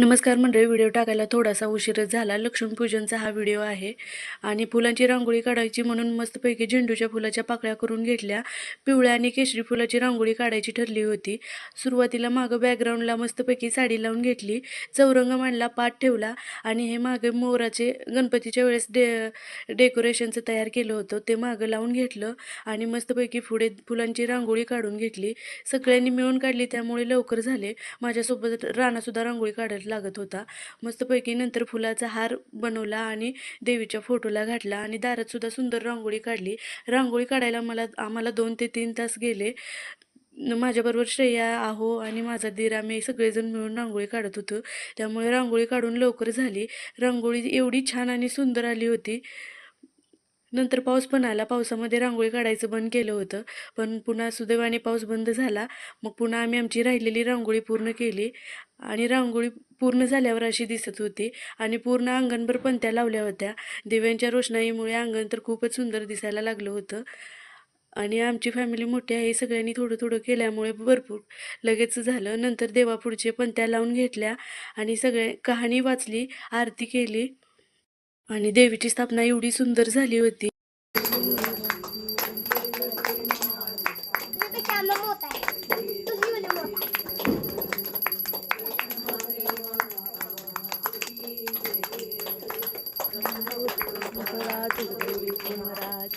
नमस्कार मंडळी व्हिडिओ टाकायला थोडासा उशीरच झाला. लक्ष्मीपूजनचा हा व्हिडिओ आहे आणि फुलांची रांगोळी काढायची म्हणून मस्तपैकी झेंडूच्या फुलाच्या पाकळ्या करून घेतल्या. पिवळ्या आणि केशरी फुलाची रांगोळी काढायची ठरली होती. सुरुवातीला मागं बॅकग्राऊंडला मस्तपैकी साडी लावून घेतली. चौरंग मांडला पाठ ठेवला आणि हे मागे मोराचे गणपतीच्या वेळेस डे डेकोरेशनचं तयार केलं होतं. ते मागं लावून घेतलं आणि मस्तपैकी पुढे फुलांची रांगोळी काढून घेतली. सगळ्यांनी मिळून काढली त्यामुळे लवकर झाले. माझ्यासोबत राणासुद्धा रांगोळी काढायला लागत होता. मस्तपैकी नंतर फुलाचा हार बनवला आणि देवीच्या फोटोला घातला आणि दारातसुद्धा सुंदर रांगोळी काढली. रांगोळी काढायला मला आम्हाला दोन ते तीन तास गेले. माझ्याबरोबर श्रेया आहो आणि माझा दीर आम्ही सगळेजण मिळून रांगोळी काढत होतो. त्यामुळे रांगोळी काढून लवकर झाली. रांगोळी एवढी छान आणि सुंदर आली होती. नंतर पाऊस पण आला. पावसामध्ये रांगोळी काढायचं बंद केलं होतं. पण पुन्हा सुदैवाने पाऊस बंद झाला. मग पुन्हा आम्ही आमची राहिलेली रांगोळी पूर्ण केली आणि रांगोळी पूर्ण झाल्यावर अशी दिसत होती. आणि पूर्ण अंगणभर पंत्या लावल्या होत्या. दिव्यांच्या रोषणाईमुळे अंगण तर खूपच सुंदर दिसायला लागलं होतं. आणि आमची फॅमिली मोठी आहे सगळ्यांनी थोडं थोडं केल्यामुळे भरपूर लगेच झालं. नंतर देवापुढचे पंत्या लावून घेतल्या आणि सगळे कहाणी वाचली आरती केली. आणि देवीची स्थापना एवढी सुंदर झाली होती. मोठा.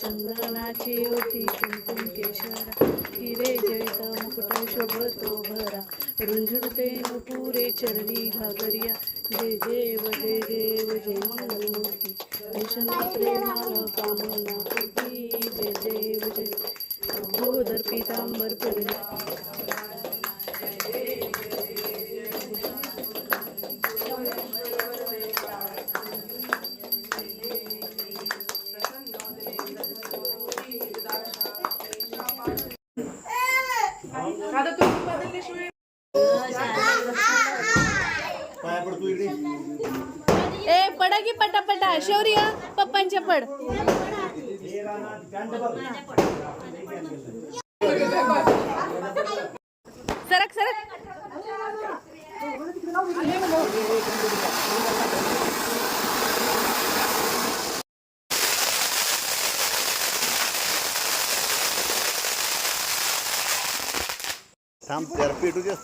चंदनाची होती कुंकुम केशरा हिरे जळित मुकुट शोभतो भरा. रुंझुडते पुरे चरणी घागरिया. जय देव जय देव जय मंगलमूर्ती. ऐशन प्रेमाल कामना पूर्ती जय देव जय गोदर पितांबर पडली ए पडा की पटा पटा शौर्य पप्पांच्या पड. सरक सरक. थांब त्याला पेटू दे.